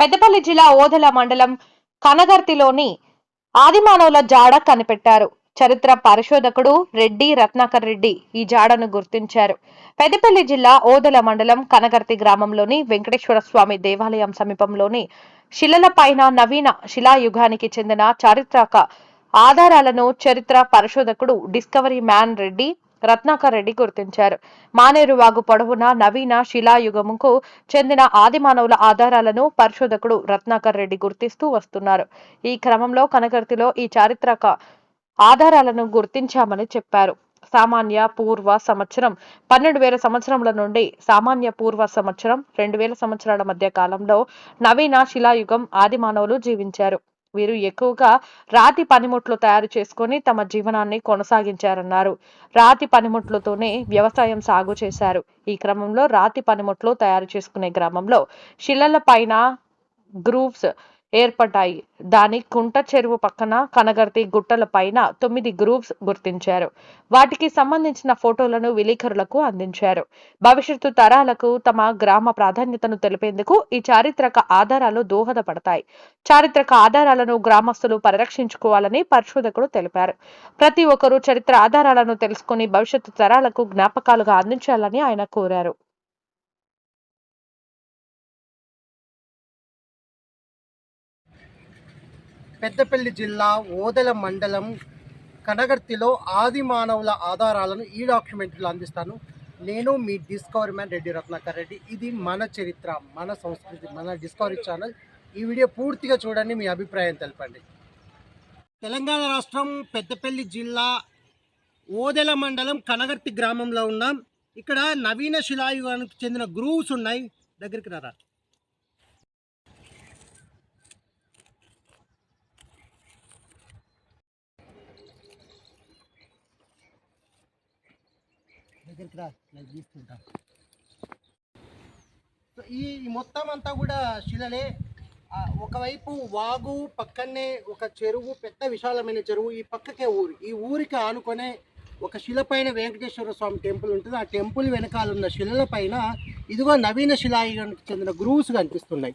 పెద్దపల్లి జిల్లా ఓదెల మండలం కనగర్తిలోని ఆదిమానవుల జాడ కనిపెట్టారు. చరిత్ర పరిశోధకుడు రెడ్డి రత్నాకర్ రెడ్డి ఈ జాడను గుర్తించారు. పెద్దపల్లి జిల్లా ఓదెల మండలం కనగర్తి గ్రామంలోని వెంకటేశ్వర స్వామి దేవాలయం సమీపంలోని శిలలపైన నవీన శిలాయుగానికి చెందిన చారిత్రక ఆధారాలను చరిత్ర పరిశోధకుడు డిస్కవరీ మ్యాన్ రెడ్డి రత్నాకర్ రెడ్డి గుర్తించారు. మానేరు వాగు పొడవున నవీన శిలాయుగముకు చెందిన ఆదిమానవుల ఆధారాలను పరిశోధకుడు రత్నాకర్ రెడ్డి గుర్తిస్తూ వస్తున్నారు. ఈ క్రమంలో కనగర్తిలో ఈ చారిత్రక ఆధారాలను గుర్తించామని చెప్పారు. సామాన్య పూర్వ సంవత్సరం పన్నెండు వేల సంవత్సరముల నుండి సామాన్య పూర్వ సంవత్సరం రెండు వేల సంవత్సరాల మధ్య కాలంలో నవీన శిలాయుగం ఆదిమానవులు జీవించారు. వీరు ఎక్కువగా రాతి పనిముట్లు తయారు చేసుకొని తమ జీవనాన్ని కొనసాగించారన్నారు. రాతి పనిముట్లతోనే వ్యవసాయం సాగు చేశారు. ఈ క్రమంలో రాతి పనిముట్లు తయారు చేసుకునే గ్రామంలో శిలల పైన గ్రూవ్స్ ఏర్పడ్డాయి. దాని కుంట చెరువు పక్కన కనగర్తి గుట్టల పైన తొమ్మిది గ్రూప్స్ గుర్తించారు. వాటికి సంబంధించిన ఫోటోలను విలేకరులకు అందించారు. భవిష్యత్తు తరాలకు తమ గ్రామ ప్రాధాన్యతను తెలిపేందుకు ఈ చారిత్రక ఆధారాలు దోహదపడతాయి. చారిత్రక ఆధారాలను గ్రామస్తులు పరిరక్షించుకోవాలని పరిశోధకుడు తెలిపారు. ప్రతి ఒక్కరూ చరిత్ర ఆధారాలను తెలుసుకుని భవిష్యత్తు తరాలకు జ్ఞాపకాలుగా అందించాలని ఆయన కోరారు. పెద్దపల్లి జిల్లా ఓదెల మండలం కనగర్తిలో ఆది మానవుల ఆధారాలను ఈ డాక్యుమెంట్లో అందిస్తాను. నేను మీ డిస్కవరీ మ్యాన్ రెడ్డి రత్నాకర్ రెడ్డి. ఇది మన చరిత్ర మన సంస్కృతి మన డిస్కవరీ ఛానల్. ఈ వీడియో పూర్తిగా చూడండి మీ అభిప్రాయం తెలపండి. తెలంగాణ రాష్ట్రం పెద్దపల్లి జిల్లా ఓదెల మండలం కనగర్తి గ్రామంలో ఉన్నాం. ఇక్కడ నవీన శిలాయుగానికి చెందిన గ్రూవ్స్ ఉన్నాయి. దగ్గరికి రారా. దగ్గరికి రా నేను తీసుకుంటా సో ఈ మొత్తం అంతా కూడా శిలలే. ఒకవైపు వాగు పక్కనే ఒక చెరువు పెద్ద విశాలమైన చెరువు ఈ పక్కకే ఊరు. ఈ ఊరికి ఆనుకొనే ఒక శిల పైన వెంకటేశ్వర స్వామి టెంపుల్ ఉంటుంది. ఆ టెంపుల్ వెనకాల ఉన్న శిలల పైన ఇదిగో నవీన శిలాయుగానికి చెందిన గ్రూవ్స్ కనిపిస్తున్నాయి.